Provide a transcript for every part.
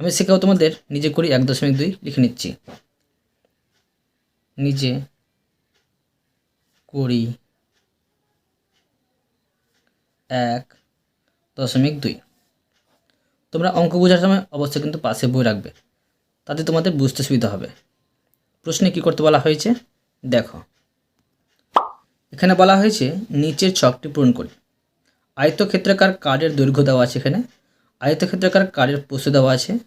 আমি শেখাও তোমাদের, নিজে করি, এক দশমিক দুই লিখে নিচ্ছি। নিজে করি এক দশমিক দুই। তোমরা অঙ্ক বোঝার সময় অবশ্যই কিন্তু পাশে বই রাখবে, তাতে তোমাদের বুঝতে সুবিধা হবে। প্রশ্নে কী করতে বলা হয়েছে? দেখো। এখানে বলা হয়েছে, নিচের ছকটি পূরণ করি। আয়তক্ষেত্রাকার কার্ডের দৈর্ঘ্য দেওয়া আছে এখানে। আয়তক্ষেত্রাকার কার্ডের প্রস্থ দেওয়া আছে।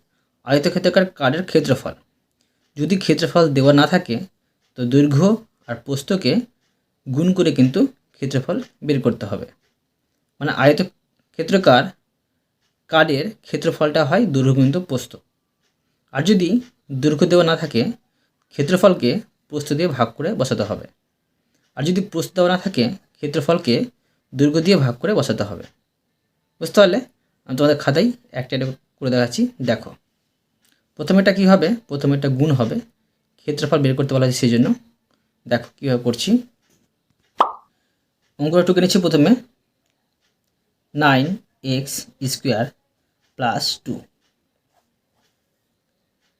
আয়তক্ষেত্রাকার কার্ডের ক্ষেত্রফল। যদি ক্ষেত্রফল দেওয়া না থাকে, তো দৈর্ঘ্য আর প্রস্থকে গুণ করে কিন্তু ক্ষেত্রফল বের করতে হবে। মানে আয়তক্ষেত্রকার কার্ডের ক্ষেত্রফলটা হয় দৈর্ঘ্য কিন্তু প্রস্থ। আর যদি দৈর্ঘ্য দেওয়া না থাকে, ক্ষেত্রফলকে প্রস্থ দিয়ে ভাগ করে বসাতে হবে। আর যদি প্রস্থ দেওয়া না থাকে, ক্ষেত্রফলকে দৈর্ঘ্য দিয়ে ভাগ করে বসাতে হবে। বুঝতে পারলে? আমি তোমাদের খাতায় একটা করে দেখাচ্ছি। দেখো। প্রথমেটা কী হবে? প্রথমে একটা গুণ হবে। ক্ষেত্রফল বের করতে বলা হয়েছে সেই জন্য। দেখো, কীভাবে করছি। অঙ্কটা টুকে নিচ্ছি প্রথমে। Nine X square plus two.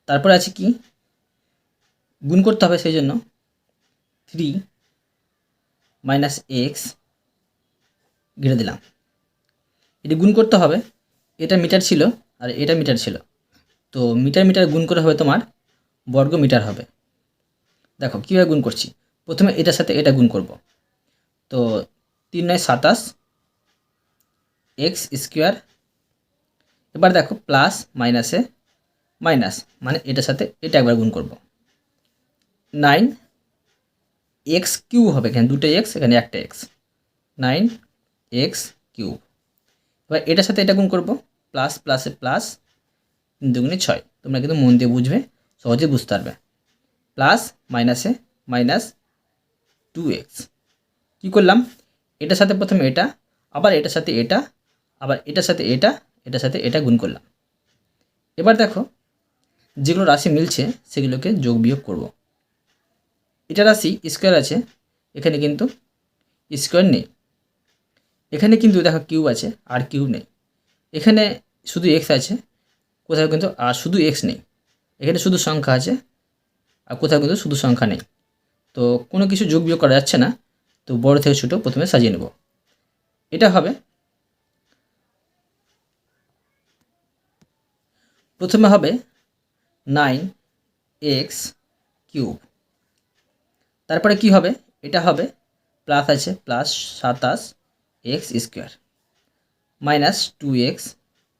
তারপরে আছে কি? গুণ করতে হবে সেই জন্য। থ্রি মাইনাস এক্স ঘিরে দিলাম। এটি গুণ করতে হবে। এটা মিটার ছিল আর এটা মিটার ছিল। তো মিটার মিটার গুণ করে হবে তোমার বর্গ মিটার হবে। দেখো, কীভাবে গুণ করছি? প্রথমে এটার সাথে এটা গুণ করব। তো তিন নয় সাতাশ এক্স স্কোয়ার, এবার দেখো প্লাস মাইনাসে মাইনাস মানে এটার সাথে এটা একবার গুণ করব। নাইন এক্স কিউ হবে, এখানে দুটো এক্স, এখানে একটা এক্স। Nine x cube. এবার এটার সাথে এটা গুণ করব। প্লাস, প্লাসে প্লাস দুগুণে ছয়। তোমরা কিন্তু মন দিয়ে বুঝবে, সহজে বুঝতে পারবে। প্লাস, মাইনাসে মাইনাস টু এক্স। কী করলাম? এটার সাথে প্রথমে এটা, আবার এটার সাথে এটা, আবার এটার সাথে এটা, এটার সাথে এটা গুণ করলাম। এবার দেখো, যেগুলো রাশি মিলছে, সেগুলোকে যোগ বিয়োগ করব। এটা রাশি স্কোয়ার আছে, এখানে কিন্তু স্কোয়ার নেই। এখানে কিন্তু দেখো কিউব আছে, আর কিউব নেই। এখানে শুধু এক্স আছে, কোথাও কিন্তু, আর শুধু এক্স নেই। এখানে শুধু সংখ্যা আছে, আর কোথাও কিন্তু শুধু সংখ্যা নেই। তো কোনো কিছু যোগ বিয়োগ করা যাচ্ছে না, তো বড় থেকে ছোটো প্রথমে সাজিয়ে নেব। এটা হবে, প্রথমে হবে নাইন এক্স কিউব তারপরে কি হবে? এটা হবে প্লাস আছে প্লাস সাতাশ X square minus two X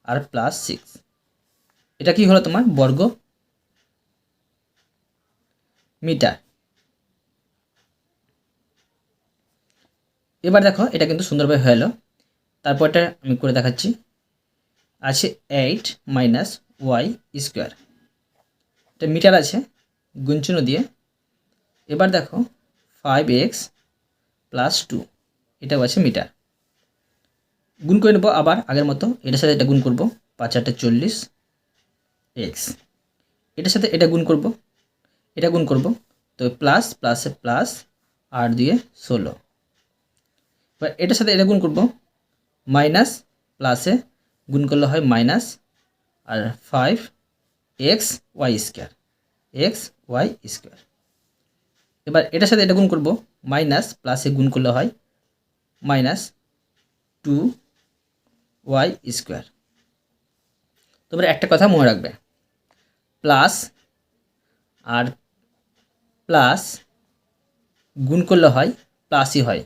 আর প্লাস সিক্স এটা কি হলো তোমার? বর্গ মিটার। এবার দেখো, এটা কিন্তু সুন্দরভাবে হয়ে এলো। তারপরটা আমি করে দেখাচ্ছি। আছে এইট মাইনাস ওয়াই স্কোয়ার এটা মিটার আছে গুঞ্চুন দিয়ে। এবার দেখো ফাইভ এক্স প্লাস টু এটাও আছে মিটার। গুণ করে নেব আবার আগের মতো। এটার সাথে এটা গুণ করব পাঁচ আটটা চল্লিশ এক্স এটার সাথে এটা গুণ করব, এটা গুণ করব। তো প্লাস প্লাসে প্লাস আট দিয়ে ষোলো। এবার এটার সাথে এটা গুণ করব মাইনাস প্লাসে গুণ করলে হয় মাইনাস আর five x y square x y square এবার এটার সাথে এটা গুণ করব মাইনাস প্লাসে গুণ করলে হয় মাইনাস টু ওয়াই স্কোয়ার তোমরা একটা কথা মনে রাখবে। প্লাস আর প্লাস গুণ করলে হয় প্লাসই হয়।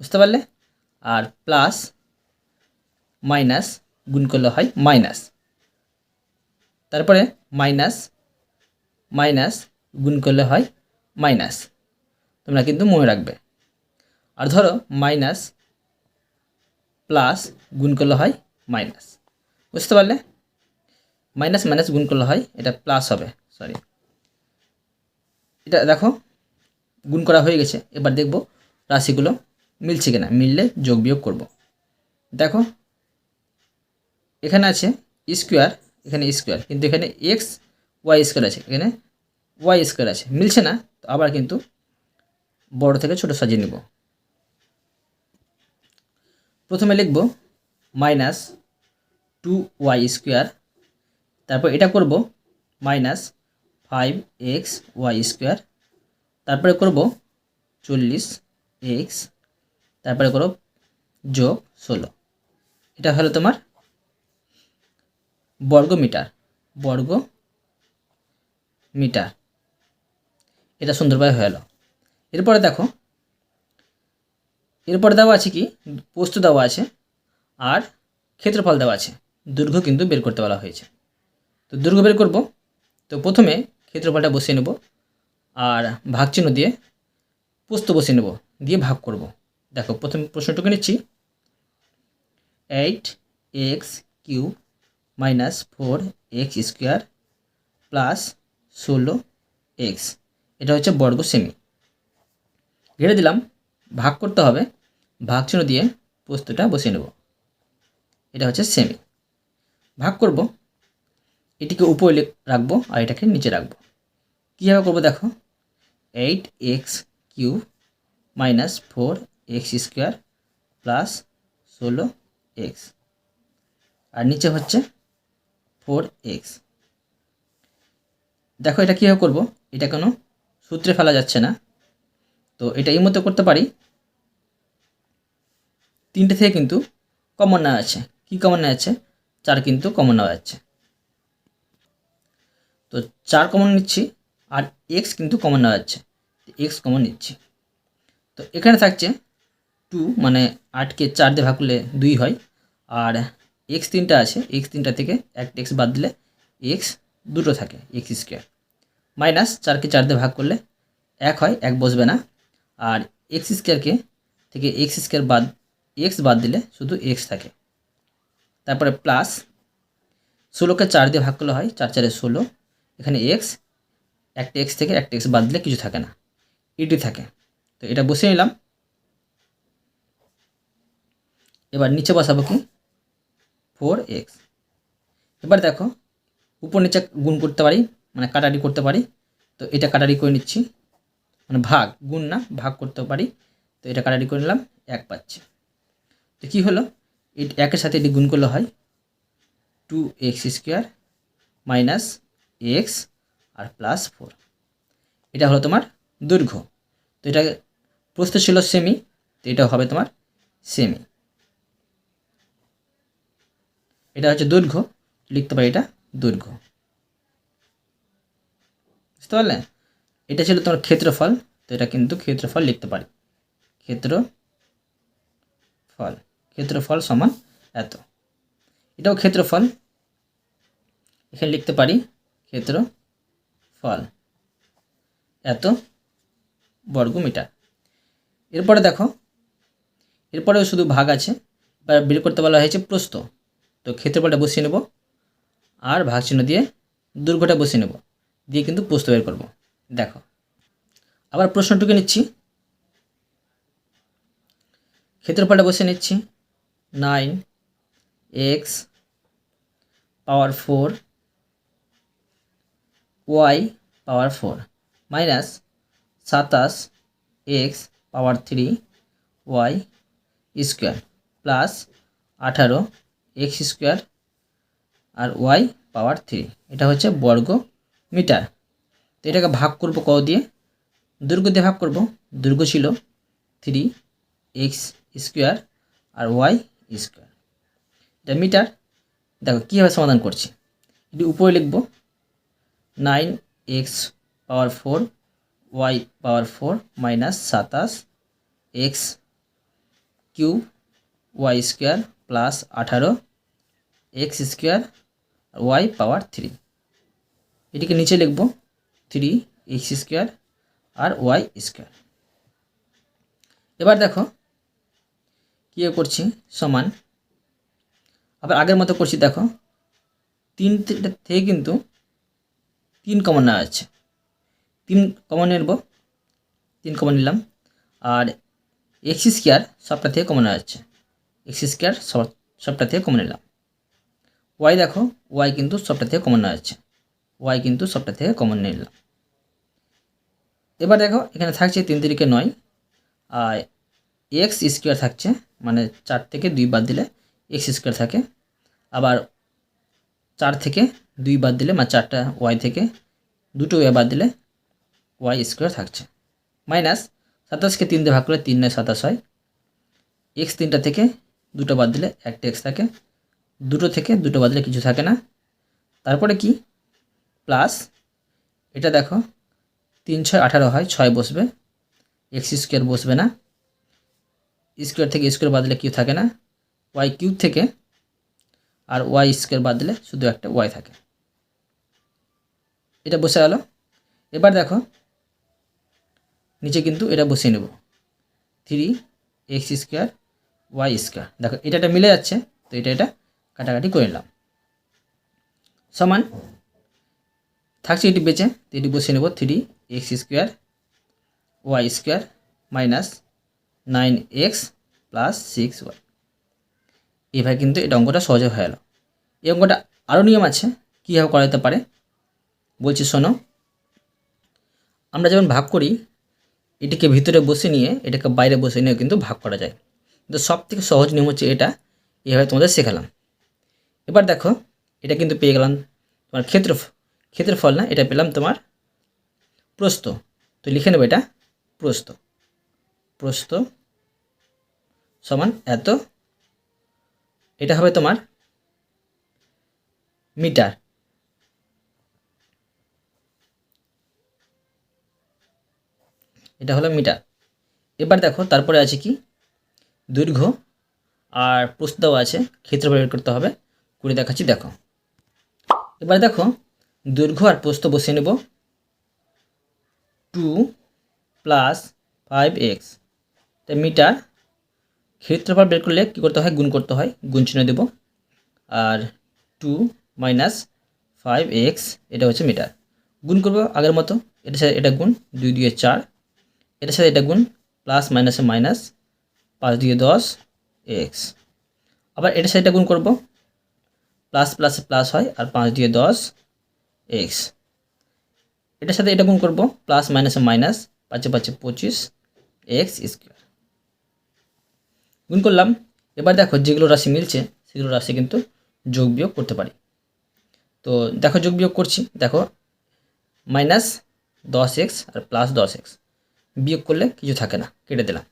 বুঝতে পারলে? আর প্লাস মাইনাস গুণ করলে হয় মাইনাস তারপরে মাইনাস মাইনাস গুণ করলে হয় মাইনাস তোমরা কিন্তু মনে রাখবে। আর ধরো মাইনাস প্লাস গুণ করলে হয় মাইনাস বুঝতে পারলে? মাইনাস মাইনাস গুণ করলে হয়, এটা প্লাস হবে সরি এটা দেখো, গুণ করা হয়ে গেছে, এবার দেখব রাশিগুলো মিলছে কিনা, মিললে যোগ বিয়োগ করব। দেখো, এখানে আছে স্কোয়ার এখানে স্কোয়ার কিন্তু এখানে এক্স ওয়াই স্কোয়ার আছে, এখানে ওয়াই স্কোয়ার আছে, মিলছে না, তো আবার কিন্তু বড় থেকে ছোট সাজিয়ে নিব। প্রথমে লিখব মাইনাস টু ওয়াই স্কোয়ার, তারপর এটা করব minus five x y square, তারপরে করব চল্লিশ এক্স, তারপরে করব যোগ ষোলো। এটা হলো তোমার বর্গ মিটার বর্গ মিটার এটা সুন্দরভাবে হয়ে এরপরে দেখো এরপরে দেওয়া আছে কি? পোস্ত দেওয়া আছে আর ক্ষেত্রফল দেওয়া আছে। দৈর্ঘ্য কিন্তু বের করতে বলা হয়েছে। তো দৈর্ঘ্য বের করব। তো প্রথমে ক্ষেত্রফলটা বসিয়ে নেব আর ভাগ চিহ্ন দিয়ে পোস্ত বসিয়ে নেব, দিয়ে ভাগ করব। দেখো, প্রথম প্রশ্নটুকু নিচ্ছি। Eight x cube minus four x square plus ষোলো এক্স। এটা হচ্ছে বর্গ সেমি। ঘেরে দিলাম। ভাগ করতে হবে ভাগ চিহ্ন দিয়ে পোস্তটা বসিয়ে নেব। এটা হচ্ছে সেমি ভাগ করব, এটিকে উপরে রাখব আর এটাকে নিচে রাখব। কীভাবে করব দেখো? Eight x cube minus four x square plus ষোলো এক্স আর নিচে হচ্ছে ফোর এক্স দেখো এটা কীভাবে করব? এটা কোনো সূত্রে ফেলা যাচ্ছে না। তো এটা এই মতো করতে পারি। তিনটে থেকে কিন্তু কমন নেওয়া আছে। কী কমন নেওয়া আছে? চার কিন্তু কমন নেওয়া যাচ্ছে তো চার কমন নিচ্ছি, আর এক্স কিন্তু কমন নেওয়া যাচ্ছে এক্স কমন নিচ্ছি। তো এখানে থাকছে টু মানে আটকে চার দিয়ে ভাগ করলে দুই হয়। আর এক্স তিনটা আছে এক্স তিনটা থেকে একটা এক্স বাদ দিলে এক্স দুটো থাকে এক্স স্কোয়ার মাইনাস চারকে চার দিয়ে ভাগ করলে এক হয়, এক বসবে না। আর এক্স স্কোয়ারকে থেকে এক্স স্কোয়ার বাদ এক্স বাদ দিলে শুধু এক্স থাকে। তারপরে প্লাস ষোলোকে চার দিয়ে ভাগ করলে হয় চার চারে ষোলো। এখানে এক্স একটা এক্স থেকে একটা এক্স বাদ দিলে কিছু থাকে না। ইটি থাকে। তো এটা বসিয়ে নিলাম। এবার নিচে বসাবো কি? ফোর এক্স এবার দেখো, উপর নিচে গুণ করতে পারি মানে কাটারি করতে পারি। তো এটা কাটারি করে নিচ্ছি। মানে ভাগ, গুণ না, ভাগ করতে পারি। তো এটা কাটারি করে নিলাম, এক পাচ্ছি। তো কী হলো? একের সাথে এটি গুণ করলে হয় two x square minus x আর প্লাস ফোর এটা হলো তোমার দৈর্ঘ্য। তো এটা প্রস্থ ছিল সেমি তো এটা হবে তোমার সেমি এটা হচ্ছে দৈর্ঘ্য, লিখতে পারি এটা দৈর্ঘ্য। বুঝতে পারলে? এটা ছিল তোমার ক্ষেত্রফল, তো এটা কিন্তু ক্ষেত্রফল লিখতে পারি। ক্ষেত্র ফল ক্ষেত্রফল সমান এত। এটাও ক্ষেত্রফল। এখানে লিখতে পারি ক্ষেত্র ফল এত বর্গ মিটার এরপরে দেখো, এরপরেও শুধু ভাগ আছে, এবার বের করতে বলা হয়েছে প্রস্থ। তো ক্ষেত্রফলটা বসিয়ে নেব, আর ভাগ চিহ্ন দিয়ে দৈর্ঘ্যটা বসিয়ে নেব, দিয়ে কিন্তু প্রস্থ বের করব। দেখো, আবার প্রশ্নটুকু নিচ্ছি। ক্ষেত্রফলটা বসিয়ে নিচ্ছি। Nine x power four y power four minus সাতাশ x power three y square plus আঠারো এক্স স্কোয়ার আর ওয়াই পাওয়ার থ্রি। এটা হচ্ছে বর্গ মিটার। তো এটাকে ভাগ করব কত দিয়ে। দৈর্ঘ্য দিয়ে ভাগ করব। দৈর্ঘ্য ছিল থ্রি এক্স স্কোয়ার আর ওয়াই স্কোয়ার। এটা মিটার, দেখো কীভাবে সমাধান করছি। এটি উপরে লিখব, nine x power four, y power four minus সাতাশ x cube y square plus আঠারো x square y power three. এটিকে নিচে লিখব, থ্রি এক্স স্কোয়ার আর ওয়াই স্কোয়ার। এবার দেখো কী করছি? সমান। আবার আগের মতো করছি, দেখো। তিনটে থেকে কিন্তু তিন কমন নেওয়া যাচ্ছে। তিন কমন নেব, তিন কমন নিলাম। আর এক্স স্কোয়ার সবটা থেকে কমন নেওয়া যাচ্ছে। এক্স স্কোয়ার সব, সবটা থেকে কমন নিলাম। ওয়াই দেখো ওয়াই কিন্তু সবটা থেকে কমন নেওয়া যাচ্ছে। ওয়াই কিন্তু সবটা থেকে কমন নিলাম। এবার দেখো, এখানে থাকছে তিন তিরিকে নয়। আর এক্স স্কোয়ার থাকছে মানে চার থেকে দুই বাদ দিলে এক্স স্কোয়ার থাকে। আবার চার থেকে দুই বাদ দিলে মানে চারটা ওয়াই থেকে দুটো ওয়াই বাদ দিলে ওয়াই স্কোয়ার থাকছে। মাইনাস সাতাশকে তিন দিয়ে ভাগ করলে তিন নয়, সাতাশ হয়। এক্স তিনটা থেকে দুটো বাদ দিলে একটা এক্স থাকে। দুটো থেকে দুটো বাদ দিলে কিছু থাকে না। তারপরে কি? প্লাস এটা দেখো, তিন, ছয়, আঠারো হয়, ছয় বসবে। এক্স স্কোয়ার বসবে না। স্কোয়ার থেকে স্কোয়ার বাদ দিলে কিউ থাকে না? ওয়াই কিউব থেকে আর ওয়াই স্কোয়ার বাদ দিলে শুধু একটা ওয়াই থাকে। এটা বসে গেল। এবার দেখো, নিচে কিন্তু এটা বসিয়ে নেব। Three x square y square দেখো এটা এটা মিলে যাচ্ছে, তো এটা এটা কাটাকাটি করে নিলাম। সমান, থাকছে এটি বেঁচে, তো এটি বসিয়ে নেব three x square y square minus nine x plus six y. এভাবে কিন্তু এটা অঙ্কটা সহজে হয়ে গেল। এই অঙ্কটা আরও নিয়ম আছে, কীভাবে করা যেতে পারে? বলছি, শোনো। আমরা যেমন ভাগ করি, এটিকে ভিতরে বসে নিয়ে, এটাকে বাইরে বসে নিয়ে কিন্তু ভাগ করা যায়। কিন্তু সব থেকে সহজ নিয়ম হচ্ছে এটা, এভাবে তোমাদের শেখালাম। এবার দেখো, এটা কিন্তু পেয়ে গেলাম তোমার ক্ষেত্র, ক্ষেত্রফল না, এটা পেলাম তোমার প্রস্থ। তো লিখে নেবে এটা, প্রস্থ। প্রস্থ সমান এত। এটা হবে তোমার মিটার। এটা হলো মিটার। এবার দেখো, তারপরে আছে কি? দৈর্ঘ্য আর প্রস্থ আছে ক্ষেত্রফল বের করতে হবে। করে দেখাচ্ছি, দেখো। এবার দেখো, দৈর্ঘ্য আর প্রস্থ বসিয়ে নেব। Two plus five x. তা মিটার, ক্ষেত্রফল বের করলে কী করতে হয়? গুণ করতে হয়। গুণ চিহ্ন দেব। আর টু মাইনাস ফাইভ এক্স, এটা হচ্ছে মিটার। গুণ করব আগের মতো। এটার সাথে এটা গুণ দুই দুয়ে চার। এটার সাথে এটা গুণ প্লাস মাইনাসে মাইনাস পাঁচ দিয়ে দশ এক্স। আবার এটার সাথে এটা গুণ করব। প্লাস প্লাসে প্লাস হয় আর পাঁচ দিয়ে দশ এক্স। এটার সাথে এটা গুণ করব। প্লাস মাইনাসে মাইনাস পাঁচে পাঁচে পঁচিশ এক্স স্কোয়ার। গুণ করলাম। এবার দেখো যেগুলো রাশি মিলছে, সেগুলো রাশি কিন্তু যোগ বিয়োগ করতে পারি। তো দেখো যোগ বিয়োগ করছি, দেখো মাইনাস দশ এক্স আর প্লাস দশ এক্স বিয়োগ করলে কিছু থাকে না, কেটে দিলাম।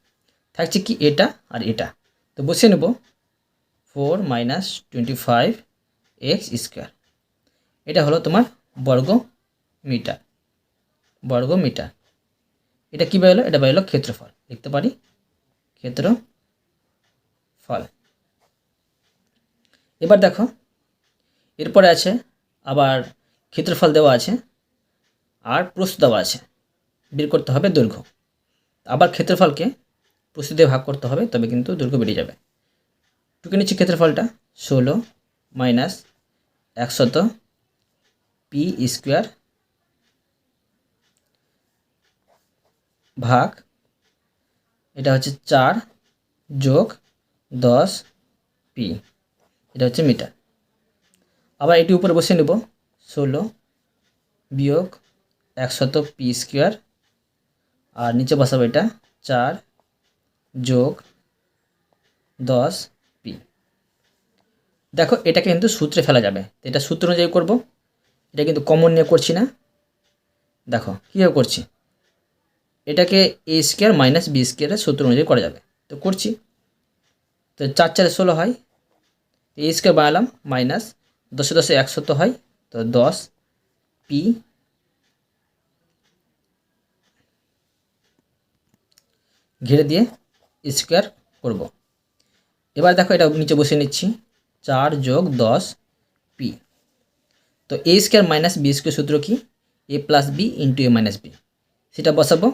থাকছে কি এটা আর এটা। তো বসিয়ে নেব four minus twenty five x square এটা হলো তোমার বর্গ মিটার বর্গ মিটার এটা কী বেরোলো এটা বেরোলো ক্ষেত্রফল। লিখতে পারি? ক্ষেত্র ফল। এবার দেখো, এরপরে আছে আবার ক্ষেত্রফল দেওয়া আছে, আর প্রস্থ দেওয়া আছে। বের করতে হবে দৈর্ঘ্য। আবার ক্ষেত্রফলকে প্রস্থ দিয়ে ভাগ করতে হবে, তবে কিন্তু দৈর্ঘ্য বেরিয়ে যাবে। টুকে নিচ্ছি ক্ষেত্রফলটা, ষোলো মাইনাস একশত পি স্কোয়ার ভাগ, এটা হচ্ছে চার যোগ দশ পি। এটা হচ্ছে মিটার। আবার এটি উপরে বসে নেব। ষোলো বিয়োগ একশত পি স্কোয়ার। আর নিচে বসাবো এটা চার যোগ দশ পি। দেখো, এটাকে কিন্তু সূত্রে ফেলা যাবে। এটা সূত্র অনুযায়ী করব। এটা কিন্তু কমন নিয়ে করছি না। দেখো, কীভাবে করছি? এটাকে এ স্কোয়ার মাইনাস বি স্কোয়ারের সূত্র অনুযায়ী করা যাবে। তো করছি। তো চার চারে ষোলো হয় এ স্কোয়ার বানালাম মাইনাস দশে দশে একশত হয়, তো দশ পি ঘিরে দিয়ে স্কোয়ার করব। এবার দেখো এটা নিচে বসে নিচ্ছি, চার যোগ দশ পি তো a square minus b square সূত্র কি? A plus b into a minus b সেটা বসাবো,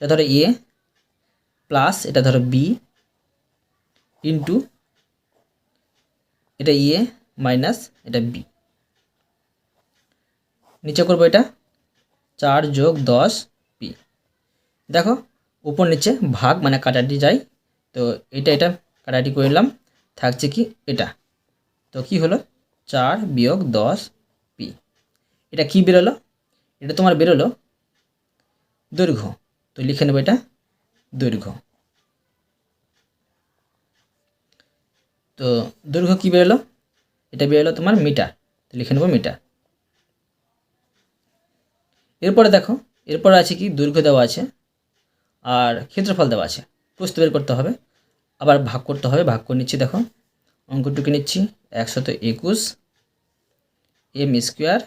এটা ধরো এ প্লাস এটা ধরো বি ইন্টু এটা এ মাইনাস এটা বি নিচে করব এটা চার যোগ দশ পি দেখো, উপর নিচে ভাগ মানে কাটাটি যায় তো এটা এটা কাটাটি করলাম থাকছে কি এটা। তো কি হলো? চার বিয়োগ দশ পি এটা কি বেরোলো? এটা তোমার বেরোলো দৈর্ঘ্য। তো লিখে নেব এটা দৈর্ঘ্য। তো দৈর্ঘ্য কী বেরোলো? এটা বেরোলো তোমার মিটার। লিখে নেব মিটার। এরপরে দেখো, এরপরে আছে কি? দৈর্ঘ্য দেওয়া আছে আর ক্ষেত্রফল দেওয়া আছে। প্রস্তুত বের করতে হবে। আবার ভাগ করতে হবে, ভাগ করে নিচ্ছি দেখো। অঙ্কটুকু নিচ্ছি, একশত একুশ এম স্কোয়ার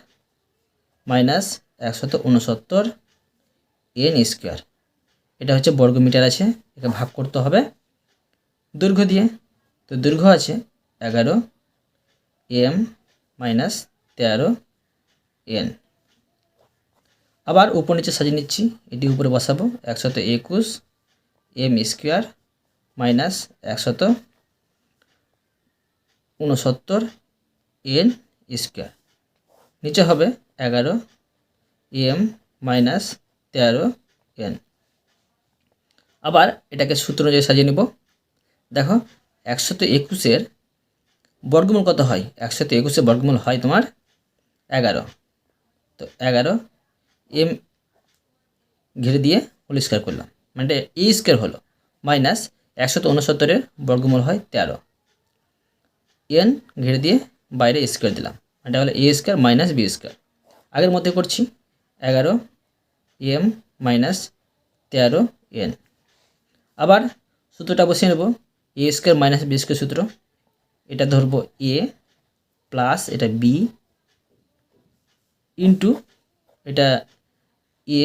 মাইনাস একশত উনসত্তর এন স্কোয়ার। এটা হচ্ছে বর্গমিটার আছে, একে ভাগ করতে হবে। দৈর্ঘ্য দিয়ে তো দৈর্ঘ্য আছে এগারো এম মাইনাস তেরো এন। আবার উপর নিচে সাজিয়ে নিচ্ছি, এটি উপরে বসাবো, একশত একুশ এম স্কোয়ার মাইনাস একশত উনসত্তর এন স্কোয়ার। নিচে হবে এগারো এম মাইনাস তেরো এন। আবার এটাকে সূত্র অনুযায়ী সাজিয়ে নিব। দেখো একশত একুশের বর্গমূল কত হয়? একশত একুশের বর্গমূল হয় তোমার এগারো। তো এগারো এম ঘিরে দিয়ে হোল স্কোয়ার করলাম। মানে এ স্কোয়ার হলো মাইনাস একশত উনসত্তরের বর্গমূল হয় তেরো। এন ঘিরে দিয়ে বাইরে স্কোয়ার দিলাম। এটা হলো a square minus b square. আগের মধ্যে করছি এগারো এম মাইনাস তেরো এন। আবার সূত্রটা বসিয়ে নেব। A square minus b square সূত্র, এটা ধরবো এ প্লাস এটা বি ইন্টু এটা এ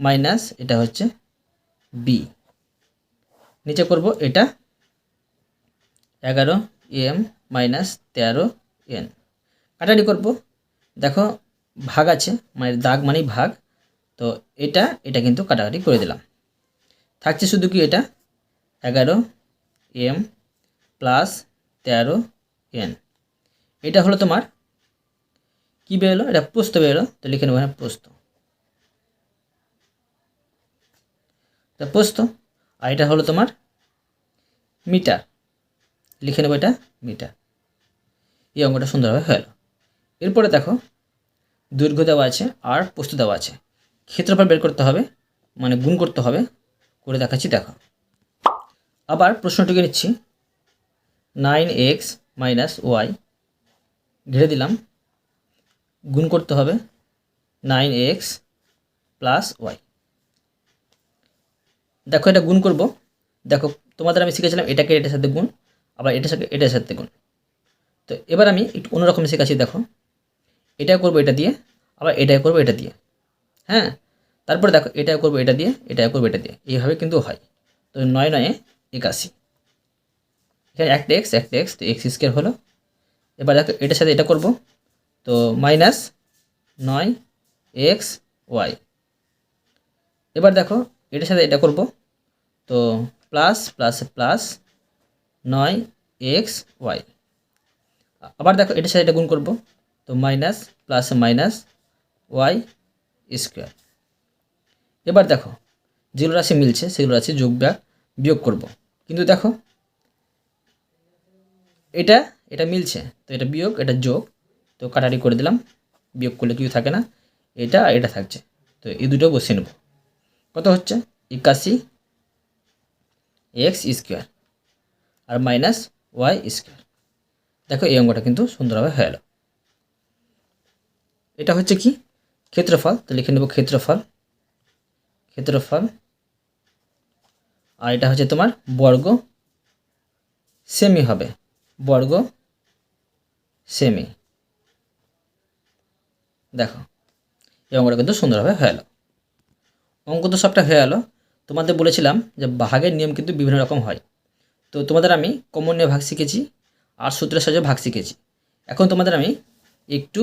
মাইনাস এটা হচ্ছে বি নিচে করব এটা এগারো এম মাইনাস তেরো এন কাটাটি করব। দেখো, ভাগ আছে মানে দাগ মানেই ভাগ, তো এটা এটা কিন্তু কাটাকাটি করে দিলাম। থাকছে শুধু কি এটা? এগারো এম প্লাস তেরো এন। এটা হলো তোমার কী বেরোলো? এটা প্রস্ত বেরোলো। তো লিখে নেব এখানে প্রস্ত তা প্রস্ত আর এটা হলো তোমার মিটার। লিখে নেব এটা মিটার। এই অঙ্কটা সুন্দরভাবে হয়ে গেল। এরপরে দেখো, দৈর্ঘ্য দেওয়া আছে আর প্রস্তুত দেওয়া আছে। ক্ষেত্রফল বের করতে হবে মানে গুণ করতে হবে। করে দেখাচ্ছি, দেখো। আবার প্রশ্নটিকে নিচ্ছি। নাইন এক্স মাইনাস ওয়াই, ঘিরে দিলাম। গুণ করতে হবে নাইন এক্স প্লাস ওয়াই। দেখো এটা গুণ করব। দেখো, তোমাদের আমি শিখেছিলাম এটাকে এটার সাথে গুণ, আবার এটার সাথে এটার সাথে গুণ। তো এবার আমি একটু অন্যরকম শেখাচ্ছি, দেখো। এটা করব এটা দিয়ে, আবার এটা করব এটা দিয়ে। হ্যাঁ? তারপরে দেখো এটা করব এটা দিয়ে এটা করব এটা দিয়ে। এইভাবে কিন্তু হয়। তো নয় নয়ে একাশি। এখানে একটা এক্স একটা এক্স তো এক্স স্কোয়ার হলো। এবার দেখো, এটার সাথে এটা করব। তো মাইনাস নয় এক্স ওয়াই এবার দেখো, এটার সাথে এটা করব। তো প্লাস প্লাস প্লাস নয় এক্স ওয়াই আবার দেখো, এটার সাথে এটা গুণ করব। তো minus plus minus y square এবার দেখো, যেগুলো রাশি মিলছে, সেগুলো রাশি যোগ বিয়োগ করব। কিন্তু দেখো, এটা এটা মিলছে। তো এটা বিয়োগ, এটা যোগ। তো কাটারি করে দিলাম। বিয়োগ করলে কিছু থাকে না। এটা এটা থাকছে। তো এই দুটো বসিয়ে নেব। কত হচ্ছে? একাশি এক্স স্কোয়ার আর মাইনাস ওয়াই স্কোয়ার। দেখো, এই অঙ্কটা কিন্তু সুন্দরভাবে হয়ে গেল। এটা হচ্ছে কি? ক্ষেত্রফল। তো লিখে নেব ক্ষেত্রফল। ক্ষেত্রফল আর এটা হচ্ছে তোমার বর্গ সেমি হবে। বর্গ সেমি। দেখো, এই অঙ্কটা কিন্তু সুন্দরভাবে হয়ে গেল অঙ্ক তো সবটা হয়ে গেল তোমাদের বলেছিলাম যে ভাগের নিয়ম কিন্তু বিভিন্ন রকম হয়। তো তোমাদের আমি কমন নিয়ে ভাগ শিখেছি আর সূত্রের সাহায্যে ভাগ শিখেছি। এখন তোমাদের আমি একটু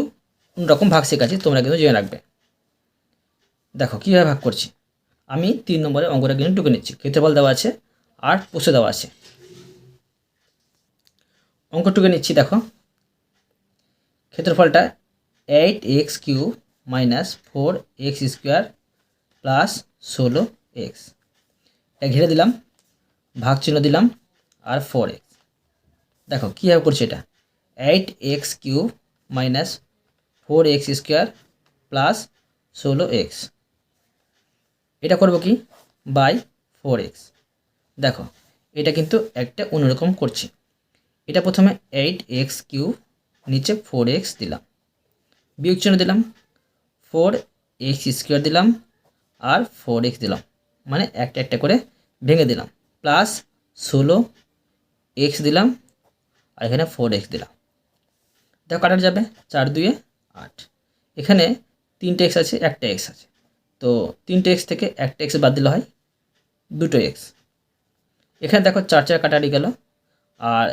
রকম ভাগ শেখাচ্ছি, তোমরা কিন্তু জেনে রাখবে। দেখো, কীভাবে ভাগ করছি? আমি তিন নম্বরে অঙ্কটা কিন্তু টুকে নিচ্ছি। ক্ষেত্রফল দেওয়া আছে আর পোষে দেওয়া আছে। অঙ্ক টুকে নিচ্ছি, দেখো। ক্ষেত্রফলটা eight x cube minus four x square plus ষোলো এক্স এটা ঘিরে দিলাম, ভাগ চিহ্ন দিলাম, আর ফোর এক্স দেখো, কীভাবে করছে এটা? Eight x cube minus four x square plus ষোলো এক্স এটা করব কি? বাই ফোর এক্স দেখো, এটা কিন্তু একটা অন্যরকম করছি। এটা প্রথমে এইট এক্স কিউব নিচে ফোর এক্স দিলাম। বিয়োগ চিহ্ন দিলাম। ফোর এক্স স্কোয়ার দিলাম আর ফোর এক্স দিলাম। মানে একটা একটা করে ভেঙে দিলাম। প্লাস ষোলো এক্স দিলাম আর এখানে ফোর এক্স দিলাম। দেখো কাটার যাবে চার দুয়ে আট। এখানে তিনটে এক্স আছে, একটা এক্স আছে। তো তিনটে এক্স থেকে একটা এক্স বাদ দিলে হয় দুটো এক্স এখানে দেখো চার চার কাটারি গেল। আর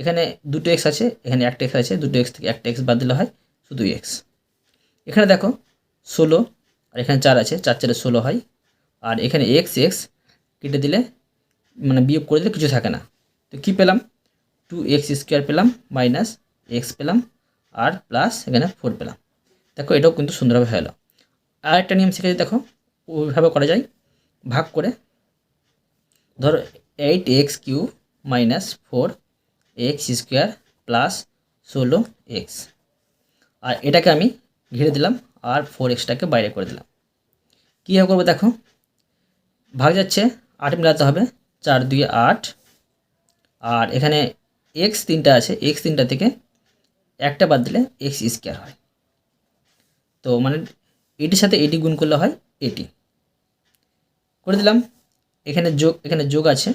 এখানে দুটো এক্স আছে, এখানে একটা এক্স আছে, দুটো এক্স থেকে একটা এক্স বাদ দিলে হয় শুধু এক্স এখানে দেখো ষোলো, আর এখানে চার আছে, চার চারে ষোলো হয়। আর এখানে এক্স এক্স কেটে দিলে মানে বিয়োগ করে দিলে কিছু থাকে না। তো কী পেলাম? টু এক্স স্কোয়ার পেলাম মাইনাস এক্স পেলাম, আর প্লাস এখানে ফোর পেলাম। দেখো এটাও কিন্তু সুন্দরভাবে হলো আর একটা নিয়ম শিখেছি দেখো, ওইভাবে করা যায়, ভাগ করে, ধরো eight x cube minus four x square plus ষোলো এক্স আর এটাকে আমি ঘিরে দিলাম, আর ফোর এক্সটাকে বাইরে করে দিলাম। কীভাবে করব দেখো, ভাগ যাচ্ছে, আট মিলাতে হবে, চার দুই আট। আর এখানে এক্স তিনটা আছে এক্স তিনটা থেকে একটা বাদ দিলে এক্স স্কোয়ার হয়। তো মানে এটির সাথে এটি গুণ করলে হয় এটি। করে দিলাম। এখানে যোগ এখানে যোগ আছে।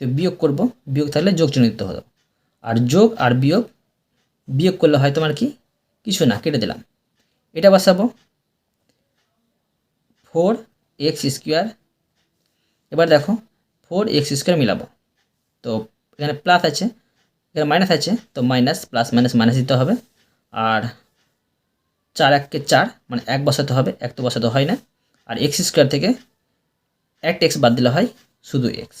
তো বিয়োগ করব। বিয়োগ থাকলে যোগ চিহ্ন দিতে হলো আর যোগ আর বিয়োগ বিয়োগ করলে হয় তোমার কি? কিছু না, কেটে দিলাম। এটা বসাবো। Four x square. এবার দেখো, ফোর এক্স স্কোয়ার মিলাবো। তো এখানে প্লাস আছে, এখানে মাইনাস আছে, তো মাইনাস প্লাস মাইনাস মাইনাস দিতে হবে। আর চার এককে চার মানে এক বসাতে হবে, এক তো বসাতে হয় না। আর এক্স স্কোয়ার থেকে একটা এক্স বাদ দিলে হয় শুধু এক্স।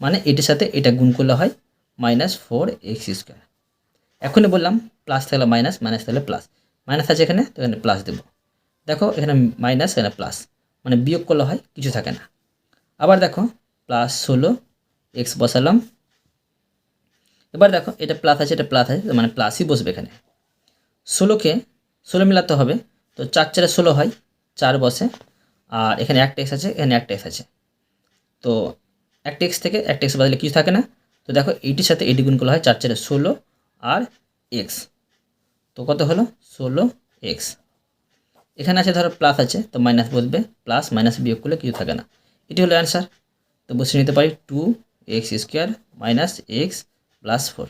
মানে এটির সাথে এটা গুণ করলে হয় মাইনাস ফোর এক্স স্কোয়ার। এখনই বললাম, প্লাস থাকলে মাইনাস মাইনাস থাকলে প্লাস। মাইনাস আছে এখানে, তো এখানে প্লাস দেবো। দেখো, এখানে মাইনাস, এখানে প্লাস। মানে বিয়োগ করলে হয়, কিছু থাকে না। আবার দেখো, প্লাস ষোলো, এক্স বসালাম। এবার দেখো, এটা প্লাস আছে, এটা প্লাস আছে মানে প্লাসই বসবে এখানে। ষোলোকে ষোলো মিলাতে হবে। তো চার চারে ষোলো হয়, চার বসে। আর এখানে একটা এক্স আছে, এখানে একটা এক্স আছে। তো একটা এক্স থেকে একটা এক্স বাদলে কিছু থাকে না। তো দেখো এইটির সাথে এটি গুণ করলে হয় চার চারে ষোলো আর এক্স তো কত হলো? ষোলো এক্স এখানে আছে ধরো প্লাস আছে, তো মাইনাস বসবে। প্লাস মাইনাস বিয়োগ করলে কিছু থাকে না। এটি হলো অ্যান্সার তো বসে নিতে পারি two x square minus x plus four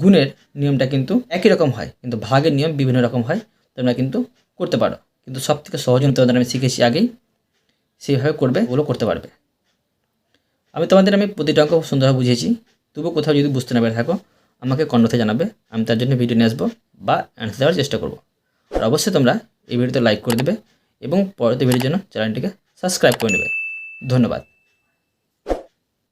গুণের নিয়মটা কিন্তু একই রকম হয়, কিন্তু ভাগের নিয়ম বিভিন্ন রকম হয়, তোমরা কিন্তু করতে পারো। কিন্তু সব থেকে সহজ তোমাদের আমি শিখেছি আগেই, সেইভাবে করবে, ওগুলো করতে পারবে। আমি তোমাদের, আমি প্রতিটা অঙ্ক সুন্দরভাবে বুঝিয়েছি। তবুও কোথাও যদি বুঝতে না পেরে থাকো, আমাকে কন্নতে জানাবে, আমি তার জন্য ভিডিও নিয়ে আসব বা অ্যান্সার দেওয়ার চেষ্টা করব। আর অবশ্যই তোমরা এই ভিডিওতে লাইক করে দেবে এবং পরবর্তী ভিডিওর জন্য চ্যানেলটিকে সাবস্ক্রাইব করে নেবে। ধন্যবাদ।